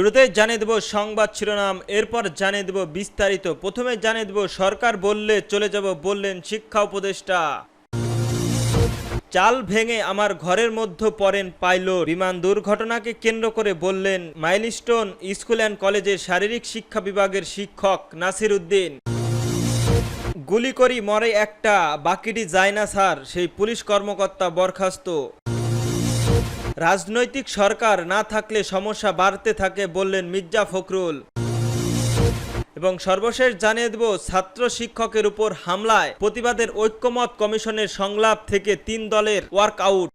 শুরুতে জানিয়ে দেব সংবাদ শিরোনাম, এরপর জানিয়ে দেব বিস্তারিত। প্রথমে জানিয়ে দেব, সরকার বললে চলে যাব বললেন শিক্ষা উপদেষ্টা। চাল ভেঙে আমার ঘরের মধ্যে পড়েন পাইলট। বিমান দুর্ঘটনাকে কেন্দ্র করে বললেন, মাইলস্টোন স্কুল অ্যান্ড কলেজের শারীরিক শিক্ষা বিভাগের শিক্ষক নাসির উদ্দিন। গুলি করি মরে একটা, বাকিটি যায় না স্যার। সেই পুলিশ কর্মকর্তা বরখাস্ত। রাজনৈতিক সরকার না থাকলে সমস্যা বাড়তে থাকে বললেন মির্জা ফখরুল। এবং সর্বশেষ জানিয়ে দেব, ছাত্র শিক্ষকের উপর হামলায় প্রতিবাদের ঐক্যমত কমিশনের সংলাপ থেকে তিন দলের ওয়ার্কআউট।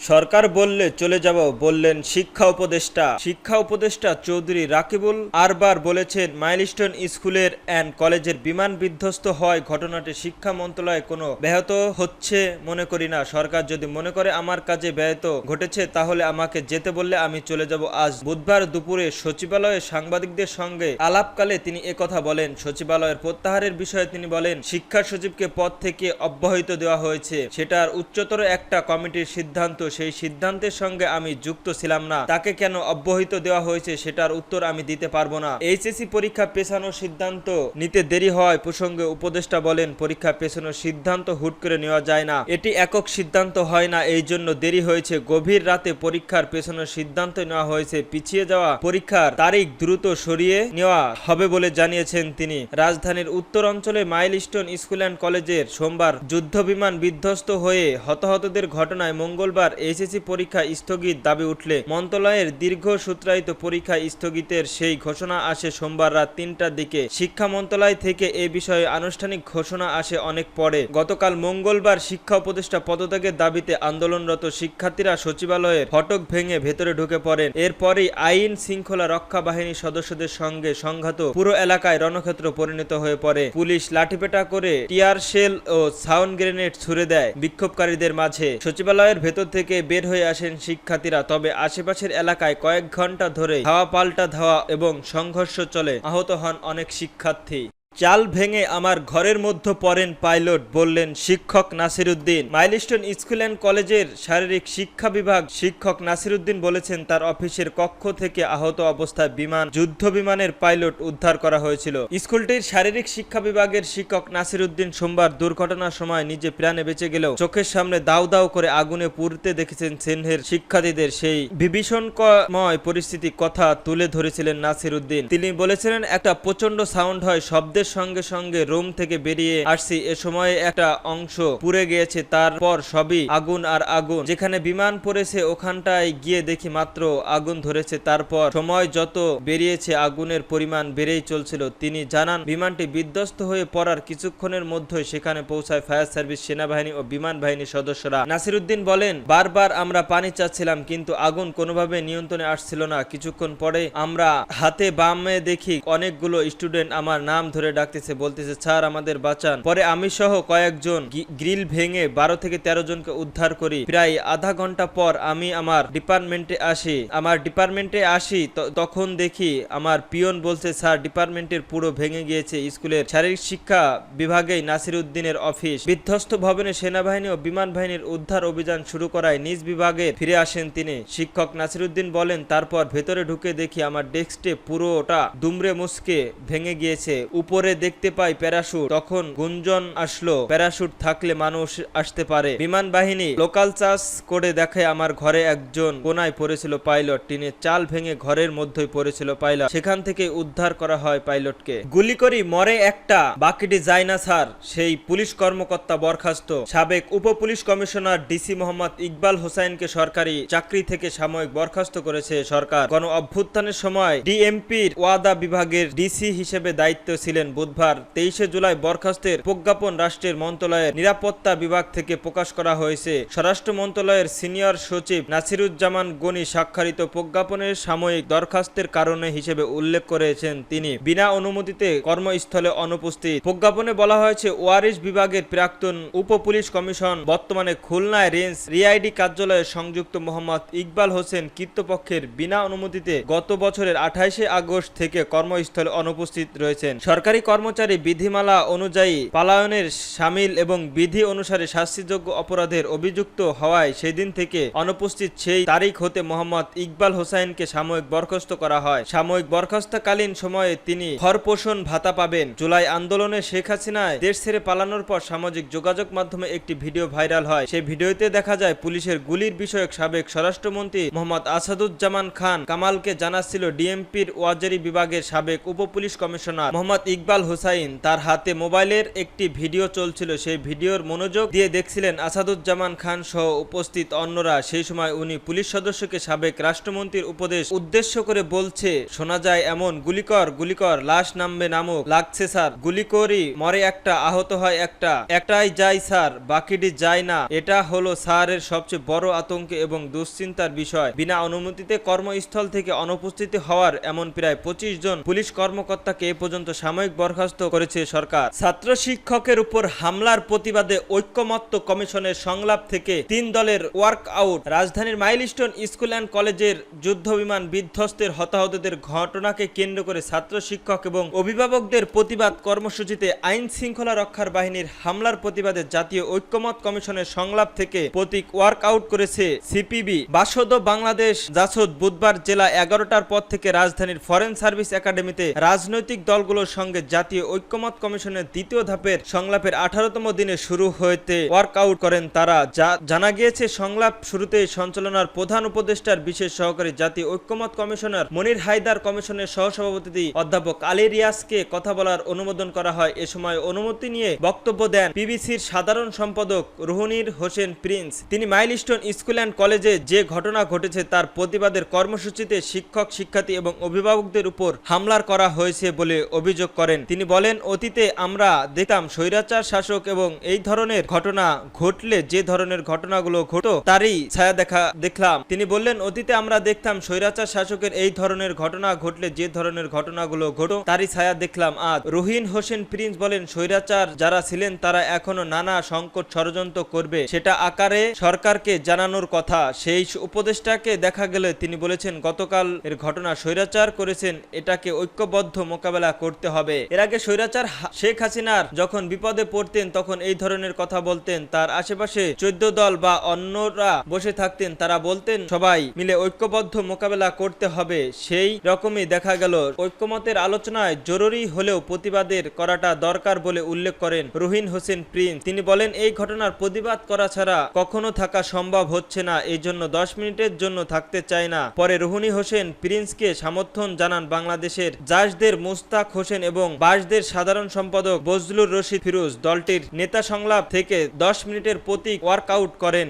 সরকার বললে চলে যাব বললেন শিক্ষা উপদেষ্টা। শিক্ষা উপদেষ্টা চৌধুরী রাকিবুল আরবার বলেছেন, মাইলস্টোন স্কুলের অ্যান্ড কলেজের বিমান বিধ্বস্ত হয়, ঘটনাটি শিক্ষা মন্ত্রণালয় কোনো ব্যাহত হচ্ছে মনে করি না। সরকার যদি মনে করে আমার কাজে ব্যাহত ঘটেছে, তাহলে আমাকে যেতে বললে আমি চলে যাব আজ। বুধবার দুপুরে সচিবালয়ে সাংবাদিকদের সঙ্গে আলাপকালে তিনি একথা বলেন। সচিবালয়ের প্রত্যাহারের বিষয়ে তিনি বলেন, শিক্ষা সচিবকে পদ থেকে অব্যাহত দেওয়া হয়েছে। সেটার উচ্চতর একটা কমিটির সিদ্ধান্ত সেই সিদ্ধান্তের সঙ্গে আমি যুক্ত ছিলাম না। তাকে কেন অব্যাহত দেওয়া হয়েছে সেটার উত্তর আমি দিতে পারব না। এইচএসসি পরীক্ষা পেছানোর সিদ্ধান্ত নিতে দেরি হয় প্রসঙ্গে উপদেষ্টা বলেন, পরীক্ষা পেছানোর সিদ্ধান্ত হুট করে নেওয়া যায় না। এটি একক সিদ্ধান্ত হয় না, এই জন্য দেরি হয়েছে। গভীর রাতে পরীক্ষার পেছানোর সিদ্ধান্ত নেওয়া হয়েছে। পিছিয়ে যাওয়া পরীক্ষার তারিখ দ্রুত সরিয়ে নেওয়া হবে বলে জানিয়েছেন তিনি। রাজধানীর উত্তর অঞ্চলে মাইলস্টোন স্কুল অ্যান্ড কলেজের সোমবার যুদ্ধ বিমান বিধ্বস্ত হয়ে হতাহতদের ঘটনায় মঙ্গলবার এইচএসসি পরীক্ষা স্থগিত দাবি উঠলে মন্ত্রণালয়ের দীর্ঘ সূত্রায়িত পরীক্ষা স্থগিতের সেই ঘোষণা আসে সোমবার রাত তিনটার দিকে। শিক্ষা মন্ত্রণালয় থেকে এ বিষয়ে আনুষ্ঠানিক ঘোষণা আসে অনেক পরে। গতকাল মঙ্গলবার শিক্ষা উপদেষ্টা পদত্যাগের দাবিতে আন্দোলনরত শিক্ষার্থীরা সচিবালয়ের ফটক ভেঙে ভেতরে ঢুকে পড়েন। এরপরেই আইন শৃঙ্খলা রক্ষা বাহিনীর সদস্যদের সঙ্গে সংঘাত পুরো এলাকায় রণক্ষেত্র পরিণত হয়ে পড়ে। পুলিশ লাঠিপেটা করে টিয়ার শেল ও সাউন্ড গ্রেনেড ছুড়ে দেয় বিক্ষোভকারীদের মাঝে। সচিবালয়ের ভেতর থেকে বের হয়ে আসেন শিক্ষার্থীরা। তবে আশেপাশের এলাকায় কয়েক ঘণ্টা ধরে হাওয়া পাল্টা ধাওয়া এবং সংঘর্ষ চলে। আহত হন অনেক শিক্ষার্থী। চাল ভেঙে আমার ঘরের মধ্যে পড়েন পাইলট, বললেন শিক্ষক নাসিরুদ্দিন। মাইলস্টোন স্কুল অ্যান্ড কলেজের শারীরিক শিক্ষা বিভাগ শিক্ষক নাসিরুদ্দিন বলেছেন, তার অফিসের কক্ষ থেকে আহত অবস্থায় বিমান, যুদ্ধ বিমানের পাইলট উদ্ধার করা হয়েছিল। স্কুলটির শারীরিক শিক্ষা বিভাগের শিক্ষক নাসিরুদ্দিন সোমবার দুর্ঘটনার সময় নিজে প্রাণে বেঁচে গেলেও চোখের সামনে দাউ দাউ করে আগুনে পুড়তে দেখেছেন সেনহের শিক্ষার্থীদের। সেই বিভীষণময় পরিস্থিতি কথা তুলে ধরেছিলেন নাসিরুদ্দিন। তিনি বলেছিলেন, একটা প্রচণ্ড সাউন্ড হয় শব্দের সঙ্গে সঙ্গে রুম থেকে বেরিয়ে আসছি। এ সময়ে একটা অংশ পুড়ে গিয়েছে, তারপর সবই আগুন আর আগুন। যেখানে বিমান পড়েছে, ওখানটায় গিয়ে দেখি মাত্র আগুন ধরেছে। তারপর সময় যত বেরিয়েছে, আগুনের পরিমাণ বেড়েই চলছিল। তিনি জানান, বিমানটি বিধ্বস্ত হয়ে পড়ার কিছুক্ষণের মধ্যে সেখানে পৌঁছায় ফায়ার সার্ভিস সেনাবাহিনী ও বিমান বাহিনীর সদস্যরা। নাসিরুদ্দিন বলেন, বারবার আমরা পানি চাচ্ছিলাম, কিন্তু আগুন কোনোভাবে নিয়ন্ত্রণে আসছিল না। কিছুক্ষণ পরে আমরা হাতে বামে দেখি, অনেকগুলো স্টুডেন্ট আমার নাম ধরে ডাকতেছে, বলতেছে, স্যার, আমাদের বাঁচান। পরে আমি সহ কয়েকজন গ্রিল ভেঙে বারো থেকে তেরো জনকে উদ্ধার করি। প্রায় আধা ঘণ্টা পর আমি আমার ডিপার্টমেন্টে আসি। আমার ডিপার্টমেন্টে আসি তখন দেখি আমার পিয়ন বলছে, স্যার, ডিপার্টমেন্টের পুরো ভেঙে গিয়েছে স্কুলের শারীরিক শিক্ষা বিভাগেই নাসির উদ্দিনের অফিস। বিধ্বস্ত ভবনে সেনাবাহিনী ও বিমান বাহিনীর উদ্ধার অভিযান শুরু করায় নিজ বিভাগে ফিরে আসেন তিনি। শিক্ষক নাসিরুদ্দিন বলেন, তারপর ভেতরে ঢুকে দেখি আমার ডেস্কটে পুরোটা দুমড়ে মুসকে ভেঙে গিয়েছে। উপরে দেখতে পাই প্যারাশুট। তখন গুঞ্জন আসলো, প্যারাশুট থাকলে মানুষ আসতে পারে। বিমান বাহিনী লোকাল চার্জ করে দেখে আমার ঘরে একজন কোনায় পড়েছিল পাইলট। টিনের চাল ভেঙে ঘরের মধ্যেই পড়েছিল পাইলট। সেখান থেকে উদ্ধার করা হয় পাইলটকে। গুলি করি, মরে একটা, বাকিটি যায় না, স্যার। সেই পুলিশ কর্মকর্তা বরখাস্ত। সাবেক উপ police commissioner DC Mohammad Iqbal হোসাইনকে সরকারি চাকরি থেকে সাময়িক বরখাস্ত করেছে সরকার। গণ অভ্যুত্থানের সময় ডিএমপির ওয়াদা বিভাগের ডিসি হিসেবে দায়িত্ব ছিলেন বুধবার তেইশে জুলাই বরখাস্তের প্রজ্ঞাপন রাষ্ট্রের মন্ত্রণালয়ের নিরাপত্তা বিভাগ থেকে প্রকাশ করা হয়েছে। স্বরাষ্ট্র মন্ত্রণালয়ের সিনিয়র সচিব নাসিরুজ্জামান গনি স্বাক্ষরিত প্রজ্ঞাপনের সাময়িক দরখাস্তের কারণে হিসেবে উল্লেখ করেছেন তিনি। বিনা অনুমতিতে কর্মস্থলে অনুপস্থিত। প্রজ্ঞাপনে বলা হয়েছে, ওয়ারিশ বিভাগের প্রাক্তন উপ পুলিশ কমিশন, বর্তমানে খুলনায় রেঞ্জ রিআইডি কার্যালয়ে সংযুক্ত মোহাম্মদ ইকবাল হোসেন কৃতপক্ষের বিনা অনুমতিতে গত বছরের আঠাইশে আগস্ট থেকে কর্মস্থলে অনুপস্থিত রয়েছেন। সরকারি সরকারি কর্মচারী বিধিমালা অনুযায়ী পালায়নের সামিল এবং বিধি অনুসারে শাস্তিযোগ্য অপরাধের অভিযুক্ত হওয়ায় সেদিন থেকে অনুপস্থিত সেই তারিখ হতে মোহাম্মদ ইকবাল হোসাইনকে সাময়িক বরখাস্ত করা হয়। সাময়িক বরখাস্তকালীন সময়ে তিনি খরপোষণ ভাতা পাবেন। জুলাই আন্দোলনে শেখ হাসিনায় দেশ ছেড়ে পালানোর পর সামাজিক যোগাযোগ মাধ্যমে একটি ভিডিও ভাইরাল হয়। সেই ভিডিওতে দেখা যায়, পুলিশের গুলির বিষয়ক সাবেক স্বরাষ্ট্রমন্ত্রী মোহাম্মদ আসাদুজ্জামান খান কামালকে জানাচ্ছিল ডিএমপির ওয়াজারি বিভাগের সাবেক উপ পুলিশ কমিশনার মোহাম্মদ ইকবাল হুসাইন তার হাতে মোবাইলের একটি ভিডিও চলছিল। সেই ভিডিওর মনোযোগ দিয়ে দেখছিলেন আসাদুজ্জামান খান সহ উপস্থিত অন্যরা। সেই সময় উনি পুলিশ সদস্যকে সাবেক রাষ্ট্রমন্ত্রীর উপদেশ উদ্দেশ্য করে বলছে, শোনা যায় এমন, গুলিকর গুলিকর, লাশ নামবে নামুক, লাগছে স্যার, গুলি করি, মরে একটা, আহত হয় একটা, একটাই যায় স্যার, বাকিটি যায় না। এটা হলো স্যারের সবচেয়ে বড় আতঙ্ক এবং দুশ্চিন্তার বিষয়। বিনা অনুমতিতে কর্মস্থল থেকে অনুপস্থিত হওয়ার এমন প্রায় পঁচিশ জন পুলিশ কর্মকর্তাকে এ পর্যন্ত সাময়িক বরখাস্ত করেছে সরকার। ছাত্র শিক্ষকের উপর হামলার প্রতিবাদে ঐক্যমত্য কমিশনের সংলাপ থেকে তিন দলের ওয়ার্ক আউট রাজধানীর মাইলস্টোন স্কুল অ্যান্ড কলেজের যুদ্ধ বিমান বিধ্বস্তের হতাহতদের ঘটনাকে কেন্দ্র করে ছাত্র শিক্ষক এবং অভিভাবকদের প্রতিবাদ কর্মসূচিতে আইন শৃঙ্খলা রক্ষার বাহিনীর হামলার প্রতিবাদে জাতীয় ঐক্যমত কমিশনের সংলাপ থেকে প্রতীক ওয়ার্ক আউট করেছে সিপিবি। বাসদ বাংলাদেশ, জাসদ বুধবার জেলা এগারোটার পর থেকে রাজধানীর ফরেন সার্ভিস একাডেমিতে রাজনৈতিক দলগুলোর সঙ্গে জাতীয় ঐক্যমত কমিশনের দ্বিতীয় ধাপের সংলাপের আঠারোতম দিনে শুরু হইতে ওয়ার্ক আউট করেন তারা, যা জানা গিয়েছে সংলাপ শুরুতেই সঞ্চালনার প্রধান উপদেষ্টার বিশেষ সহকারী জাতীয় ঐক্যমত কমিশনার মনির হায়দার কমিশনের সহসভাপতি অধ্যাপক আলী রিয়াজকে কথা বলার অনুমোদন করা হয়। এ সময় অনুমতি নিয়ে বক্তব্য দেন পিবিসির সাধারণ সম্পাদক রুহনির হোসেন প্রিন্স। তিনি মাইলস্টোন স্কুল অ্যান্ড কলেজে যে ঘটনা ঘটেছে তার প্রতিবাদের কর্মসূচিতে শিক্ষক, শিক্ষার্থী এবং অভিভাবকদের উপর হামলার করা হয়েছে বলে অভিযোগ করেন। তিনি বলেন, অতীতে আমরা দেখতাম স্বৈরাচার শাসক এবং এই ধরনের ঘটনা ঘটলে যে ধরনের ঘটনাগুলো ঘটো তারই ছায়া দেখা দেখলাম। তিনি বললেন, অতীতে আমরা দেখতাম স্বৈরাচার শাসকের এই ধরনের ঘটনা ঘটলে যে ধরনের ঘটনাগুলো ঘটো তারই ছায়া দেখলাম আজ। রহিন হোসেন প্রিন্স বলেন, স্বৈরাচার যারা ছিলেন তারা এখনও নানা সংকট ষড়যন্ত্র করবে। সেটা আকারে সরকারকে জানানোর কথা। সেই উপদেষ্টাকে দেখা গেলে তিনি বলেছেন গতকাল এর ঘটনা স্বৈরাচার করেছেন। এটাকে ঐক্যবদ্ধ মোকাবেলা করতে হবে। এর আগে স্বৈরাচার শেখ হাসিনার যখন বিপদে পড়তেন, তখন এই ধরনের কথা বলতেন। তার আশেপাশে চোদ্দ দল বা অন্যরা বসে থাকতেন। তারা বলতেন, সবাই মিলে ঐক্যবদ্ধ মোকাবেলা করতে হবে। সেই রকমই দেখা গেল। ঐক্যমতের আলোচনায় জরুরি হলেও প্রতিবাদের করাটা দরকার বলে উল্লেখ করেন রুহিন হোসেন প্রিন্স। তিনি বলেন, এই ঘটনার প্রতিবাদ করা ছাড়া কখনো থাকা সম্ভব হচ্ছে না। এই জন্য দশ মিনিটের জন্য থাকতে চায় না। পরে রুহুনি হোসেন প্রিন্সকে সমর্থন জানান বাংলাদেশের জাসদের মুস্তাক হোসেন এবং বাসদের সাধারণ সম্পাদক বজলুর রশিদ ফিরোজ দলটির নেতা সংলাপ থেকে দশ মিনিটের প্রতীক ওয়ার্কআউট করেন।